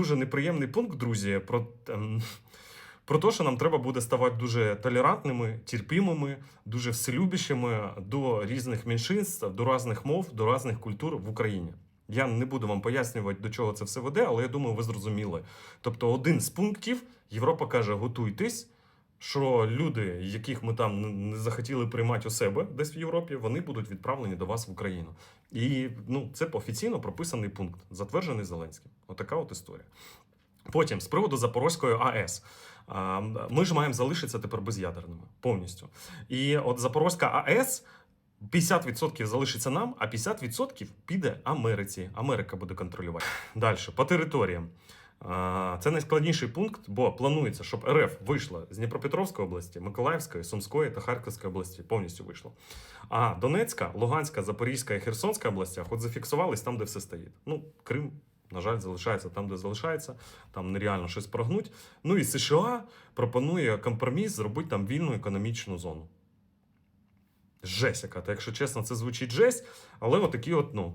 дуже неприємний пункт, друзі, про, ем, про те, що нам треба буде ставати дуже толерантними, терпімими, дуже вселюбішими до різних меншинств, до різних мов, до різних культур в Україні. Я не буду вам пояснювати, до чого це все веде, але я думаю, ви зрозуміли. Тобто, один з пунктів Європа каже: готуйтесь, що люди, яких ми там не- захотіли приймати у себе десь в Європі, вони будуть відправлені до вас в Україну. І ну, це офіційно прописаний пункт, затверджений Зеленським. Отака от історія. Потім, з приводу Запорозької АЕС. Ми ж маємо залишитися тепер без'ядерними повністю. І от Запорозька АЕС 50% залишиться нам, а 50% піде Америці. Америка буде контролювати. Далі, по територіям. Це найскладніший пункт, бо планується, щоб РФ вийшла з Дніпропетровської області, Миколаївської, Сумської та Харківської області. Повністю вийшло. А Донецька, Луганська, Запорізька і Херсонська областях от зафіксувались там, де все стоїть. Ну, Крим, на жаль, залишається там, де залишається, там нереально щось прогнуть. Ну і США пропонує компроміс зробити там вільну економічну зону. Жесть яка, та якщо чесно, це звучить жесть, але отакі от, ну,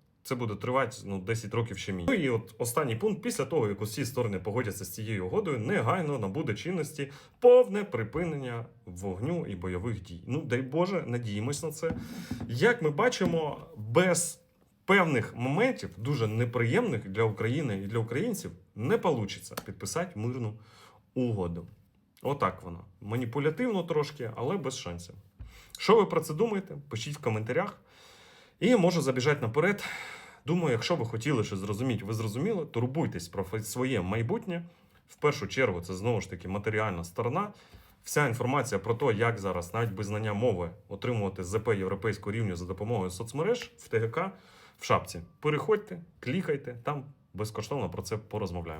Це буде тривати ну, 10 років ще мінімум. Ну і от останній пункт, після того, як усі сторони погодяться з цією угодою, негайно набуде чинності повне припинення вогню і бойових дій. Ну, дай Боже, надіємось на це. Як ми бачимо, без певних моментів, дуже неприємних для України і для українців, не вийде підписати мирну угоду. Отак воно. Маніпулятивно трошки, але без шансів. Що ви про це думаєте? Пишіть в коментарях. І можу забіжати наперед. Думаю, якщо ви хотіли щось зрозуміти, ви зрозуміли, турбуйтесь про своє майбутнє. В першу чергу, це знову ж таки матеріальна сторона. Вся інформація про те, як зараз, навіть без знання мови, отримувати ЗП європейського рівня за допомогою соцмереж в ТГК в шапці. Переходьте, клікайте, там безкоштовно про це порозмовляємо.